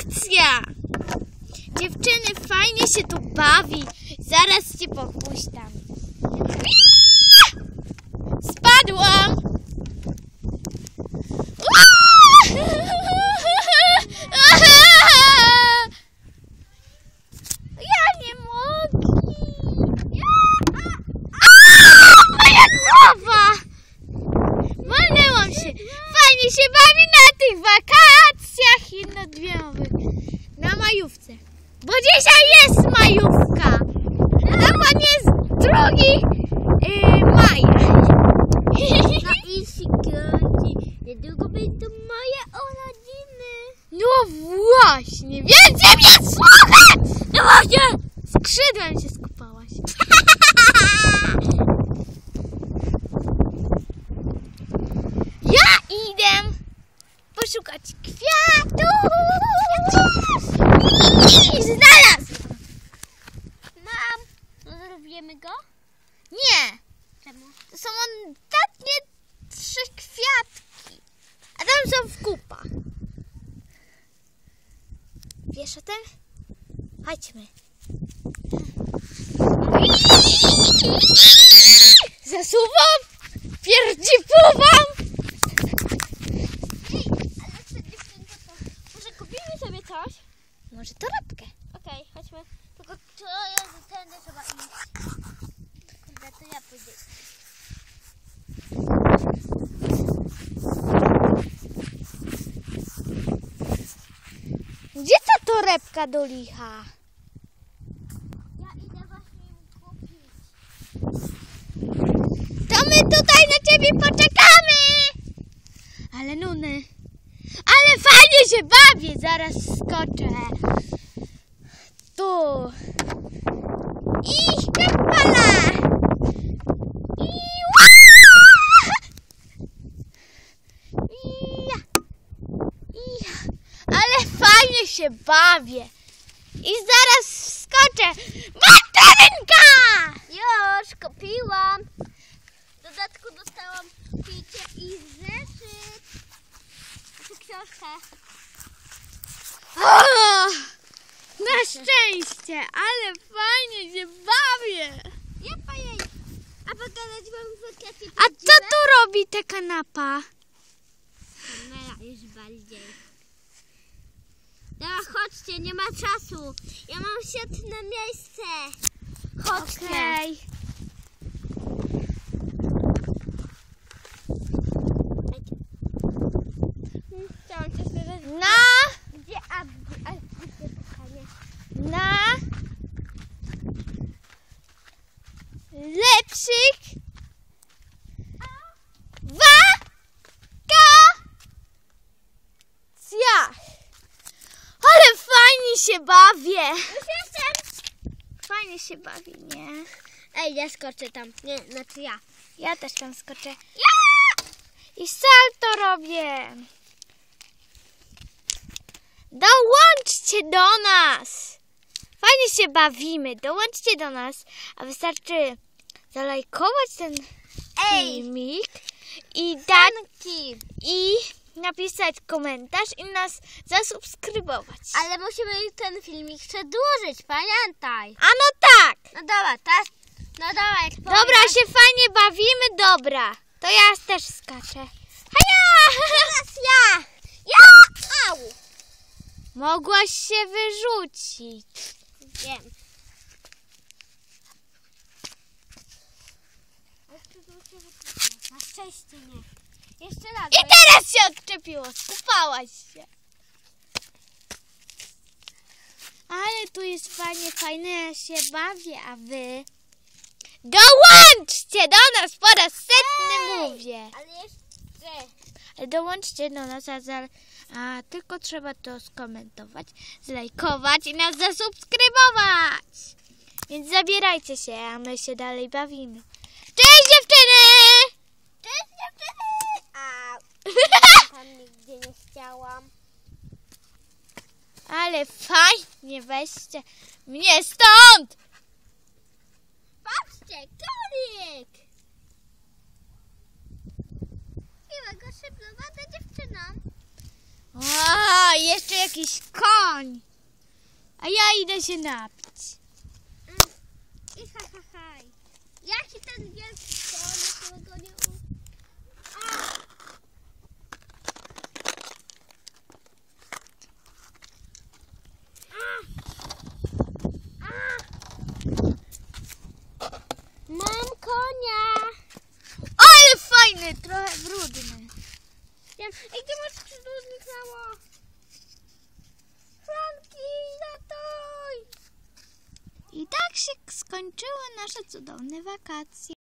akcja! Dziewczyny, fajnie się tu bawi. Zaraz cię popuszczam. Spadłam! Ja nie mogę! Moja głowa! Walnęłam się! Fajnie się bawi na tych jednodniowych. Na majówce. Bo dzisiaj jest majówka. Dokładnie jest drugi yy, maja. No i. Niedługo będą moje urodziny. No właśnie, więcej mnie słuchać! No właśnie! Skrzydłem się skupałaś. Ja idę poszukać kwiatów. I znalazłam. Mam. No zrobimy go? Nie, Czemu? to są ostatnie trzy kwiatki. A tam są w kupach. Wiesz o tym? Chodźmy. Zasuwam, pierdzipuwam. Ej, ale co dziewczynko to... Może kupimy sobie coś? Może torebkę. Okej, chodźmy. Tylko to ja tędy trzeba iść. Kurde, to ja pójdę. Gdzie ta torebka do licha? Ja idę właśnie ją kupić. To my tutaj na ciebie poczekamy. Ale nuny. Ale fajnie się bawię. Zaraz skoczę. Tu. I kapala. I ła! I ja. I ja. Ale fajnie się bawię. I zaraz skoczę. Mandarynka! Już kupiłam. W dodatku dostałam picie i zeszyt. Tu książkę. O, na szczęście, ale fajnie się bawię. Ja pojej. A pogadać wam A co tu robi ta kanapa? Kamera już bardziej. Dobra, chodźcie, nie ma czasu. Ja mam świetne miejsce. Chodźcie. Okej. Chciałam cię spytać, Na, gdzie Abdi? A gdzie kochanie? na lepszych wakacjach. Ale fajnie się bawię. Już jestem. Fajnie się bawi, nie? Ej, ja skoczę tam. Nie, znaczy ja. Ja też tam skoczę. Ja! I salto robię. Dołączcie do nas. Fajnie się bawimy. Dołączcie do nas. A wystarczy zalajkować ten Ej, filmik i dać i napisać komentarz i nas zasubskrybować. Ale musimy ten filmik przedłużyć, pamiętaj. A no tak. No dobra, teraz. No dobra, jak Dobra, powiem- się fajnie bawimy. Dobra. To ja też skaczę. Haja! Teraz ja. Ja! Au! Mogłaś się wyrzucić. Wiem. Na szczęście nie. Jeszcze raz. I teraz się odczepiło, skupałaś się. Ale tu jest fajnie, fajnie ja się bawię, a wy... Dołączcie do nas po raz setny Ej! mówię. Ale jeszcze. Dołączcie do nas, a, za, a tylko trzeba to skomentować, zlajkować i nas zasubskrybować. Więc zabierajcie się, a my się dalej bawimy. Cześć dziewczyny! Cześć dziewczyny! Au. Tam nigdzie nie chciałam. Ale fajnie, weźcie mnie stąd! Patrzcie, kolik! Miłego szyblowana dziewczyna. O, jeszcze jakiś koń. A ja idę się napić. I ha, ha, ha. Jaki ten wielki koń, ja go nie u... A! A! A! Mam konia! Ale fajny, trochę brudny. Ja, ej, ty masz skrzydło zniknęło! Franki, ratuj! I tak się skończyły nasze cudowne wakacje.